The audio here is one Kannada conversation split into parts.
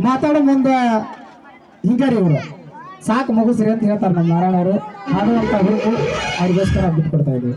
ಮಾತಾಡೋ ಮುಂದೆ ಹಿಂಗಾರಿ ಇವರು. ಸಾಕು ಮುಗಿಸ್ರಿ ಅಂತ ಹೇಳ್ತಾರೆ ನಮ್ಮ ನಾರಾಯಣ ಅವರು ಹಾಡುವಂತ ಹುಡುಗು ಅವ್ರಿಗೋಸ್ಕರ ಬಿಟ್ಕೊಡ್ತಾ ಇದ್ದೀವಿ.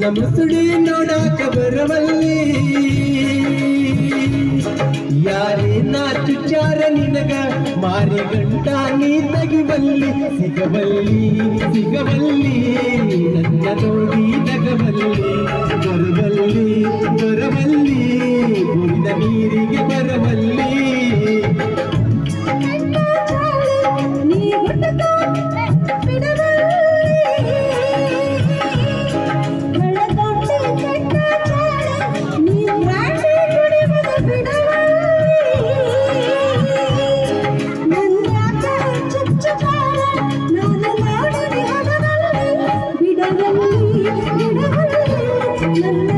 ನನ್ನ ಮುಸುಡಿ ನೋಡಾಕ ಬರವಲ್ಲಿ. ಯಾರೇ ನಾಚುಚಾರ ನಿನಗ, ಮಾರಿ ಗಂಟ ನೀ ತಗಿಬಲ್ಲಿ ಸಿಗಬಲ್ಲಿ ಸಿಗಬಲ್ಲಿ ನನ್ನ ನೋಡಿ ನಗಬಲ್ಲಿ ಬರಬಲ್ಲಿ ಬರಬಲ್ಲಿ ಗುರಿದ ನೀರಿಗೆ ಬಿಡಬಲ್ಲಿ ನನ್ನ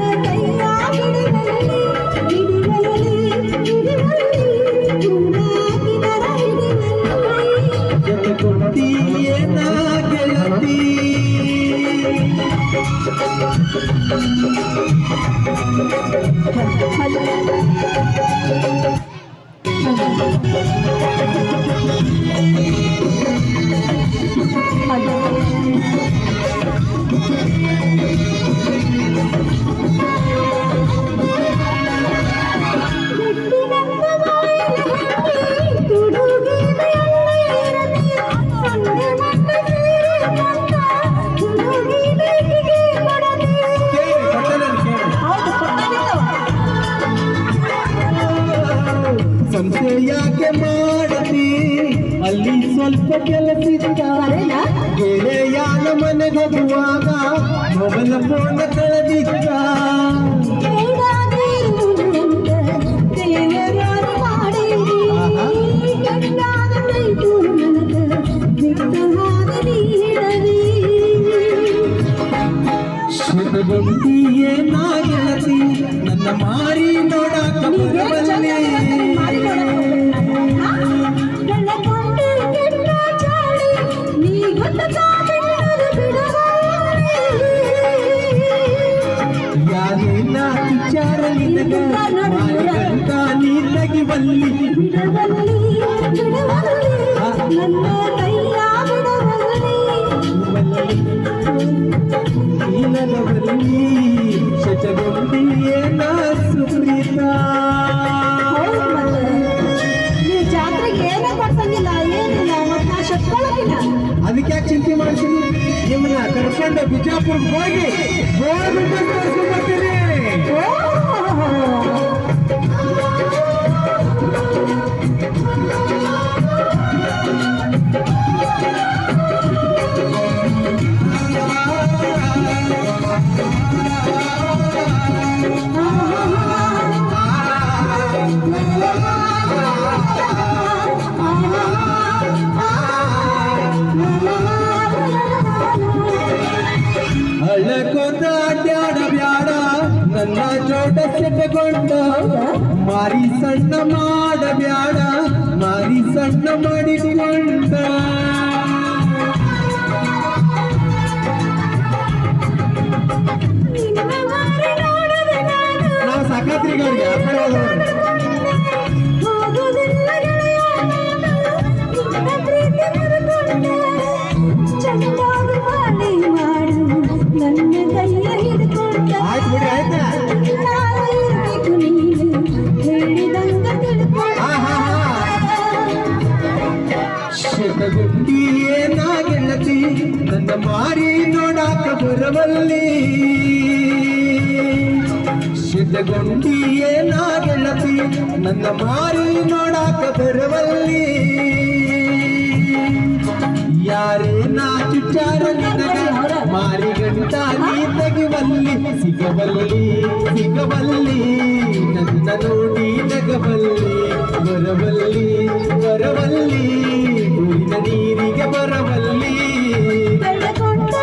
ಸಂಶಯ ಯಾಕೆ ಮಾಡತಿ ಅಲ್ಲಿ ಸ್ವಲ್ಪ ಕೆಲಸಿದ್ದಾರೆ ಗೆಳೆಯಾನ ಮನೆಗೆ ಹೋಗುವಾಗ ಮೊಬೈಲ್ ಫೋನ್ ಕಳೆದಿದ್ದ. ನನ್ನ ಮಾರಿ ನೋಡಾಕ ಬರವಲ್ಲೇ ಯಾರೇ ನಾ ವಿಚಾರ ನಿನಗ ಮಾರಿಗಂಟ ನೀ ತೆಗಿಬಲ್ಲಿ ಬಿಡಬಲ್ಲಿ ಬಿಡಬಲ್ಲಿ ನನ್ನ ಅದಕ್ಕೆ ಚಿಂತೆ ಮಾಡ್ತೀನಿ ನಿಮ್ಮನ್ನ ಕರ್ಕೊಂಡು ಬಿಜಾಪುರಕ್ಕೆ ಹೋಗಿ ಜೋಟ ಸೆಟ್ಟಗೊಂಡ ಮಾರಿ ಸಣ್ಣ ಮಾಡ ಬ್ಯಾಡ ಮಾರಿ ಸಣ್ಣ ಮಾಡಿಕೊಂಡ ಏನ ಗೆಳತಿ ನನ್ನ ಮಾರಿ ನೋಡಾಕ ಬರವಲ್ಲಿ. ಶತಗುಂಡಿ ಏನ ಗೆಳತಿ ನನ್ನ ಮಾರಿ ನೋಡಾಕ ಬರವಲ್ಲಿ. ಯಾರೇ ನಾ ಚುಚ್ಚಾರ ಮಾರಿಗಂಟ ನೀ ತೆಗುವಲ್ಲಿ ಸಿಗಬಲ್ಲಿ ಸಿಗಬಲ್ಲಿ ನನ್ನ ನೋಡಿ ನಗಬಲ್ಲಿ ಬರಬಲ್ಲಿ ಬರಬಲ್ಲಿ ಊರಿನ ನೀರಿಗೆ ಬರಬಲ್ಲಿ ಕಳ್ಳಕೊಂಡ